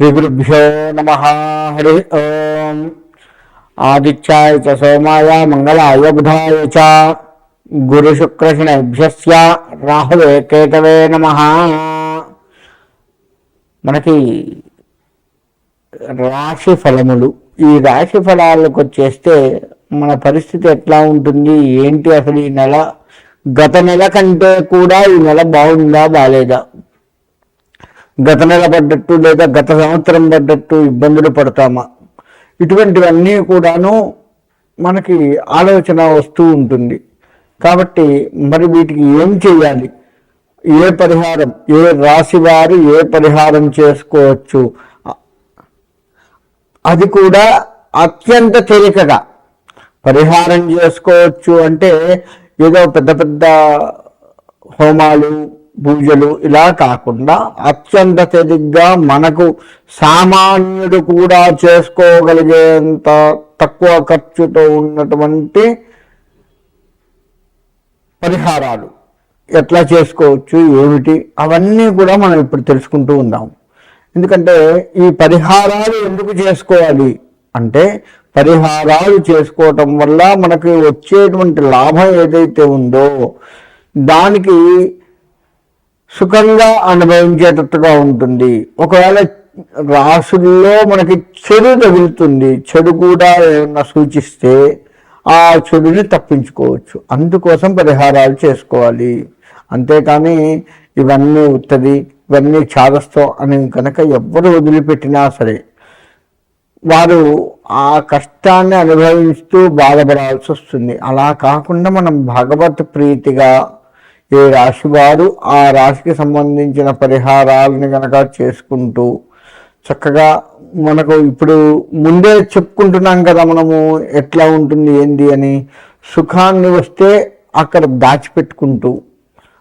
శ్రీగురుభ్యో నమ హరి ఓం ఆదిత్యాయ చ సోమాయ మంగళాయ బుధాయ చ గురుశుక్రశనభ్యస్య రాహువే కేతవే నమ మనకి రాశి ఫలములు ఈ రాశి ఫలాలకు వచ్చేస్తే మన పరిస్థితి ఎట్లా ఉంటుంది? ఏంటి అసలు ఈ నెల? గత నెల కంటే కూడా ఈ నెల బాగుందా బాగాలేదా గత నెల పడ్డట్టు లేదా గత సంవత్సరం పడ్డట్టు ఇబ్బందులు పడతామా? ఇటువంటివన్నీ కూడాను మనకి ఆలోచన వస్తూ ఉంటుంది. కాబట్టి మరి వీటికి ఏం చేయాలి ఏ పరిహారం ఏ రాశి వారు ఏ పరిహారం చేసుకోవచ్చు? అది కూడా అత్యంత తేలికగా. పరిహారం చేసుకోవచ్చు అంటే ఏదో పెద్ద పెద్ద హోమాలు పూజలు ఇలా కాకుండా అత్యంత తేలిగ్గా మనకు సామాన్యుడు కూడా చేసుకోగలిగేంత తక్కువ ఖర్చుతో ఉన్నటువంటి పరిహారాలు ఎట్లా చేసుకోవచ్చు ఏమిటి అవన్నీ కూడా మనం ఇప్పుడు తెలుసుకుంటూ ఉందాం. ఎందుకంటే ఈ పరిహారాలు ఎందుకు చేసుకోవాలి అంటే పరిహారాలు చేసుకోవటం వల్ల మనకి వచ్చేటువంటి లాభం ఏదైతే ఉందో దానికి సుఖంగా అనుభవించేటట్టుగా ఉంటుంది. ఒకవేళ రాసుల్లో మనకి చెడు తగులుతుంది చెడు కూడా ఏమన్నా సూచిస్తే ఆ చెడుని తప్పించుకోవచ్చు. అందుకోసం పరిహారాలు చేసుకోవాలి. అంతేకాని ఇవన్నీ ఉత్తది ఇవన్నీ చాదస్తం అని కనుక ఎవ్వరు వదిలిపెట్టినా సరే వారు ఆ కష్టాన్ని అనుభవిస్తూ బాధపడాల్సి వస్తుంది అలా కాకుండా మనం భగవత్ ప్రీతిగా ఏ రాశి వారు ఆ రాశికి సంబంధించిన పరిహారాలను కనుక చేసుకుంటూ చక్కగా మనకు ఇప్పుడు ముందే చెప్పుకుంటున్నాం కదా మనము ఎట్లా ఉంటుంది ఏంది అని సుఖాన్ని వస్తే అక్కడ దాచిపెట్టుకుంటూ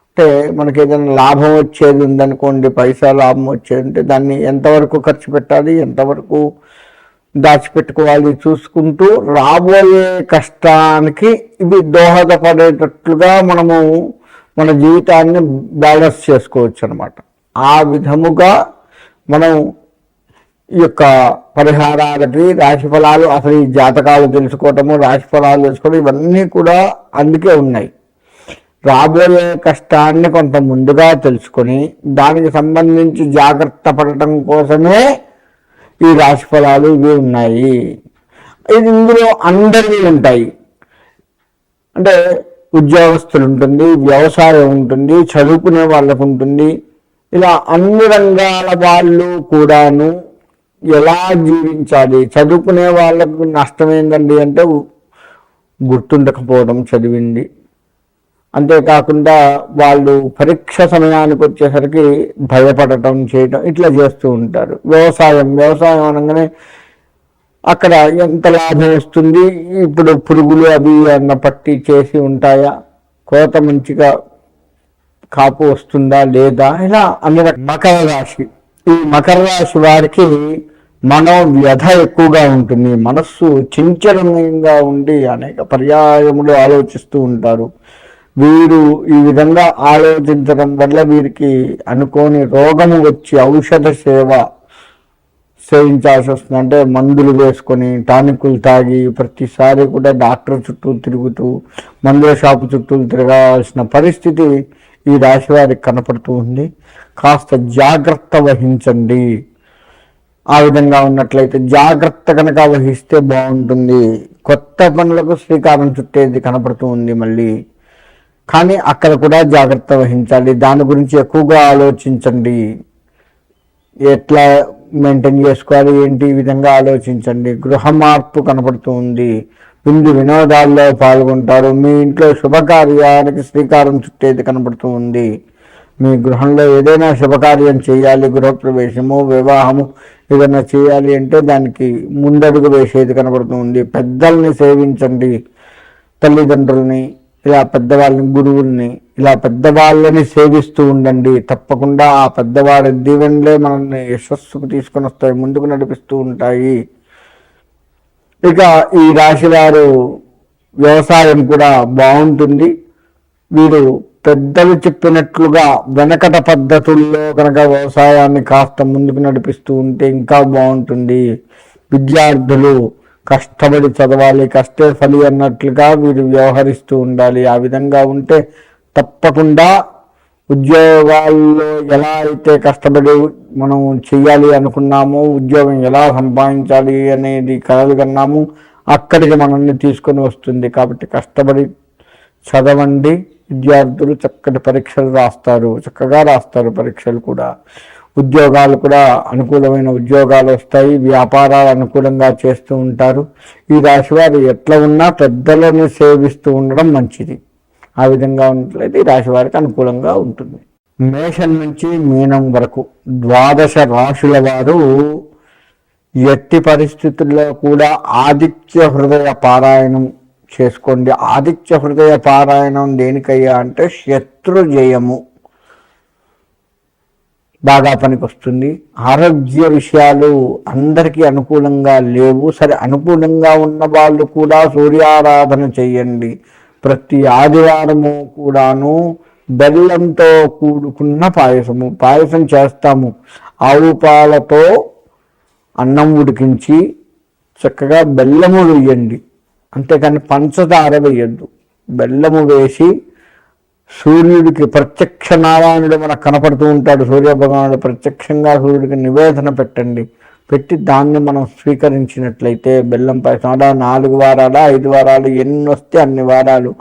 అంటే మనకి ఏదైనా లాభం వచ్చేది ఉందనుకోండి పైసా లాభం వచ్చేది అంటే దాన్ని ఎంతవరకు ఖర్చు పెట్టాలి ఎంతవరకు దాచిపెట్టుకోవాలి చూసుకుంటూ రాబోయే కష్టానికి ఇవి దోహదపడేటట్లుగా మనము మన జీవితాన్ని బ్యాలెన్స్ చేసుకోవచ్చు అనమాట ఆ విధముగా మనం ఈ యొక్క పరిహారాలకి రాశి ఫలాలు అసలు ఈ జాతకాలు తెలుసుకోవటము రాశి ఫలాలు తెలుసుకోవడం ఇవన్నీ కూడా అందుకే ఉన్నాయి. రాబోయే కష్టాన్ని కొంత ముందుగా తెలుసుకొని దానికి సంబంధించి జాగ్రత్త పడటం కోసమే ఈ రాశి ఫలాలు ఇవి ఉన్నాయి. ఇది ఇందులో అందరివి ఉంటాయి. అంటే ఉద్యోగస్తులు ఉంటుంది వ్యవసాయం ఉంటుంది చదువుకునే వాళ్ళకు ఉంటుంది. ఇలా అన్ని రంగాల వాళ్ళు కూడాను ఎలా జీవించాలి? చదువుకునే వాళ్ళకు నష్టం ఏంటండి అంటే గుర్తుండకపోవడం చదివింది. అంతేకాకుండా వాళ్ళు పరీక్ష సమయానికి వచ్చేసరికి భయపడటం చేయటం ఇట్లా చేస్తూ ఉంటారు. వ్యవసాయం వ్యవసాయం అనగానే అక్కడ ఎంత లాభం వస్తుంది? ఇప్పుడు పురుగులు అవి అన్న పట్టి చేసి ఉంటాయా? కోత మంచిగా కాపు వస్తుందా లేదా? ఇలా అన్ని మకర రాశి. ఈ మకర రాశి వారికి మనోవ్యధ ఎక్కువగా ఉంటుంది. మనస్సు చంచలంగా ఉండి అనేక పర్యాయములు ఆలోచిస్తూ ఉంటారు. వీరు ఈ విధంగా ఆలోచించడం వల్ల వీరికి అనుకోని రోగము వచ్చి ఔషధ సేవ సేవించాల్సి వస్తుంది అంటే మందులు వేసుకొని టానికులు తాగి ప్రతిసారి కూడా డాక్టర్ చుట్టూ తిరుగుతూ మందుల షాపు చుట్టూ తిరగాల్సిన పరిస్థితి ఈ రాశి వారికి కనపడుతూ ఉంది. కాస్త జాగ్రత్త వహించండి. ఆ విధంగా ఉన్నట్లయితే జాగ్రత్త కనుక వహిస్తే బాగుంటుంది. కొత్త పనులకు శ్రీకారం చుట్టేది కనపడుతూ ఉంది మళ్ళీ. కానీ అక్కడ కూడా జాగ్రత్త వహించాలి. దాని గురించి ఎక్కువగా ఆలోచించండి. ఎట్లా మెయింటైన్ చేసుకోవాలి. ఏంటి? ఈ విధంగా ఆలోచించండి. గృహ మార్పు కనపడుతూ ఉంది. విందు వినోదాల్లో పాల్గొంటారు. మీ ఇంట్లో శుభకార్యానికి శ్రీకారం చుట్టేది కనపడుతూ ఉంది. మీ గృహంలో ఏదైనా శుభకార్యం చేయాలి. గృహప్రవేశము వివాహము ఏదైనా చేయాలి అంటే దానికి ముందడుగు వేసేది కనబడుతుంది పెద్దల్ని సేవించండి. తల్లిదండ్రుల్ని ఇలా పెద్దవాళ్ళని గురువుల్ని ఇలా పెద్దవాళ్ళని సేవిస్తూ ఉండండి. తప్పకుండా ఆ పెద్దవాడి దీవెనలే మనల్ని యశస్సుకు తీసుకొని వస్తాయి ముందుకు నడిపిస్తూ ఉంటాయి. ఇక ఈ రాశి వారు వ్యవసాయం కూడా బాగుంటుంది. వీరు పెద్దలు చెప్పినట్లుగా వెనకట పద్ధతుల్లో కనుక వ్యవసాయాన్ని కాస్త ముందుకు నడిపిస్తూ ఉంటే ఇంకా బాగుంటుంది. విద్యార్థులు కష్టపడి చదవాలి కష్టే ఫలి అన్నట్లుగా వీరు వ్యవహరిస్తూ ఉండాలి. ఆ విధంగా ఉంటే తప్పకుండా ఉద్యోగాల్లో ఎలా అయితే కష్టపడి మనం చెయ్యాలి అనుకున్నామో ఉద్యోగం ఎలా సంపాదించాలి అనేది కలలు కన్నాము అక్కడికి మనల్ని తీసుకొని వస్తుంది. కాబట్టి కష్టపడి చదవండి. విద్యార్థులు చక్కటి పరీక్షలు రాస్తారు. చక్కగా రాస్తారు పరీక్షలు కూడా. ఉద్యోగాలు కూడా అనుకూలమైన ఉద్యోగాలు వస్తాయి వ్యాపారాలు అనుకూలంగా చేస్తూ ఉంటారు. ఈ రాశి వారు ఎట్లా ఉన్నా పెద్దలను సేవిస్తూ ఉండడం మంచిది. ఆ విధంగా ఉన్నట్లయితే ఈ రాశి వారికి అనుకూలంగా ఉంటుంది. మేషం నుంచి మీనం వరకు ద్వాదశ రాశుల వారు ఎట్టి పరిస్థితుల్లో కూడా ఆదిత్య హృదయ పారాయణం చేసుకోండి. ఆదిత్య హృదయ పారాయణం దేనికయ్యా అంటే శత్రు జయము బాగా పనికొస్తుంది. ఆరోగ్య విషయాలు అందరికీ అనుకూలంగా లేవు. సరే అనుకూలంగా ఉన్న వాళ్ళు కూడా సూర్యారాధన చేయండి. ప్రతి ఆదివారము కూడాను బెల్లంతో కూడుకున్న పాయసము. పాయసం చేస్తాము. ఆవు పాలతో అన్నం ఉడికించి చక్కగా బెల్లము వేయండి. అంతేకాని పంచదార వేయద్దు. బెల్లము వేసి సూర్యుడికి ప్రత్యక్ష నారాయణుడు మనకు కనపడుతూ ఉంటాడు. సూర్య భగవానుడు ప్రత్యక్షంగా సూర్యుడికి నివేదన పెట్టండి. పెట్టి దాన్ని మనం స్వీకరించినట్లయితే బెల్లం పాయసం నాలుగు వారాలు ఐదు వారాలు ఎన్ని వస్తే అన్ని వారాలు.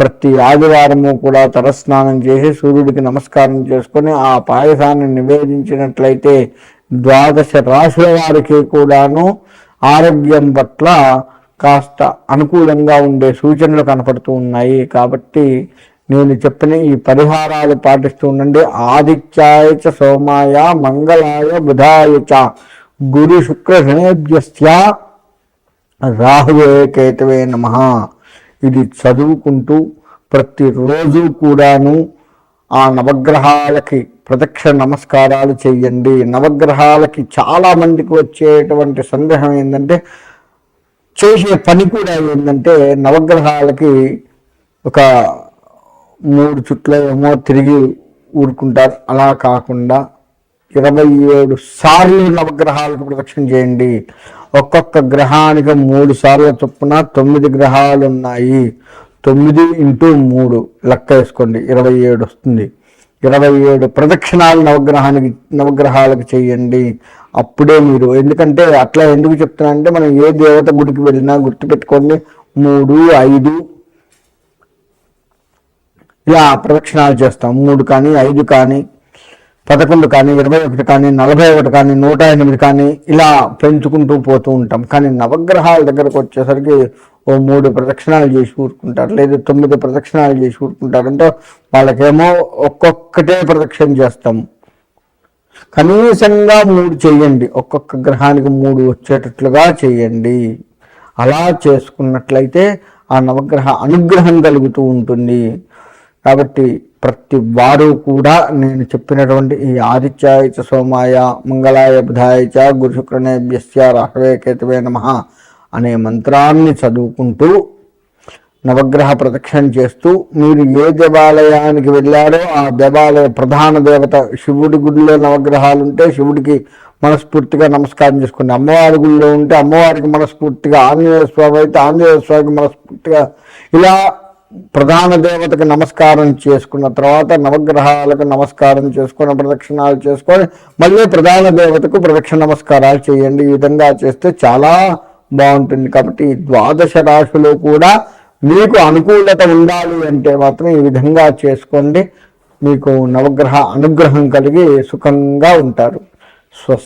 ప్రతి ఆదివారము కూడా తలస్నానం చేసి సూర్యుడికి నమస్కారం చేసుకొని ఆ పాయసాన్ని నివేదించినట్లయితే ద్వాదశ రాశుల వారికి కూడాను ఆరోగ్యం పట్ల కాస్త అనుకూలంగా ఉండే సూచనలు కనపడుతూ ఉన్నాయి. కాబట్టి నేను చెప్పిన ఈ పరిహారాలు పాటిస్తూ ఉండండి. ఆదిత్యాయ చ సోమాయ మంగళాయ బుధాయ చ. గురు శుక్ర శనేభ్యస్య రాహువే కేతవే నమ. ఇది చదువుకుంటూ ప్రతిరోజు కూడాను ఆ నవగ్రహాలకి ప్రదక్ష నమస్కారాలు చేయండి. నవగ్రహాలకి చాలా మందికి వచ్చేటువంటి సందేహం ఏంటంటే చేసే పని కూడా ఏంటంటే నవగ్రహాలకి ఒక మూడు చుట్ల ఏమో తిరిగి ఊరుకుంటారు. అలా కాకుండా ఇరవై ఏడు సార్లు నవగ్రహాలకు ప్రదక్షిణ చేయండి. ఒక్కొక్క గ్రహానికి మూడు సార్లు చొప్పున తొమ్మిది గ్రహాలు ఉన్నాయి. తొమ్మిది ఇంటూ మూడు లెక్క వేసుకోండి. ఇరవై ఏడు వస్తుంది. ఇరవై ఏడు ప్రదక్షిణాలు నవగ్రహానికి నవగ్రహాలకు చేయండి. అప్పుడే మీరు ఎందుకంటే అట్లా ఎందుకు చెప్తున్నా అంటే మనం ఏ దేవత గుడికి వెళ్ళినా గుర్తుపెట్టుకోండి. మూడు ఐదు ఇలా ప్రదక్షిణాలు చేస్తాం. మూడు కానీ ఐదు కానీ పదకొండు కానీ ఇరవై ఒకటి కానీ నలభై ఒకటి కానీ నూట ఎనిమిది కానీ ఇలా పెంచుకుంటూ పోతూ ఉంటాం. కానీ నవగ్రహాల దగ్గరకు వచ్చేసరికి ఓ మూడు ప్రదక్షిణాలు చేసి ఊరుకుంటారు. లేదా తొమ్మిది ప్రదక్షిణాలు చేసి ఊరుకుంటారు. అంటే వాళ్ళకేమో ఒక్కొక్కటే ప్రదక్షిణ చేస్తాం. కనీసంగా మూడు చేయండి. ఒక్కొక్క గ్రహానికి మూడు వచ్చేటట్లుగా చేయండి. అలా చేసుకున్నట్లయితే ఆ నవగ్రహ అనుగ్రహం కలుగుతూ ఉంటుంది. కాబట్టి ప్రతి వారు కూడా నేను చెప్పినటువంటి ఈ ఆదిత్యాయ చ సోమాయ మంగళాయ బుధాయ చ గురు శుక్రనేభ్యస్య రాహవే కేతవే నమ అనే మంత్రాన్ని చదువుకుంటూ నవగ్రహ ప్రదక్షిణ చేస్తూ మీరు ఏ దేవాలయానికి వెళ్ళారో ఆ దేవాలయ ప్రధాన దేవత శివుడి గుడిలో నవగ్రహాలు ఉంటే శివుడికి మనస్ఫూర్తిగా నమస్కారం చేసుకోండి అమ్మవారి గుడిలో ఉంటే అమ్మవారికి మనస్ఫూర్తిగా ఆంజనేయ స్వామి అయితే ఆంజనేయ స్వామికి మనస్ఫూర్తిగా ఇలా ప్రధాన దేవతకు నమస్కారం చేసుకున్న తర్వాత నవగ్రహాలకు నమస్కారం చేసుకుని ప్రదక్షిణాలు చేసుకొని మళ్ళీ ప్రధాన దేవతకు ప్రదక్షిణ నమస్కారాలు చేయండి. ఈ విధంగా చేస్తే చాలా బాగుంటుంది. కాబట్టి ఈ ద్వాదశ రాశులు కూడా మీకు అనుకూలత ఉండాలి అంటే మాత్రం ఈ విధంగా చేసుకోండి. మీకు నవగ్రహ అనుగ్రహం కలిగి సుఖంగా ఉంటారు. స్వస్తి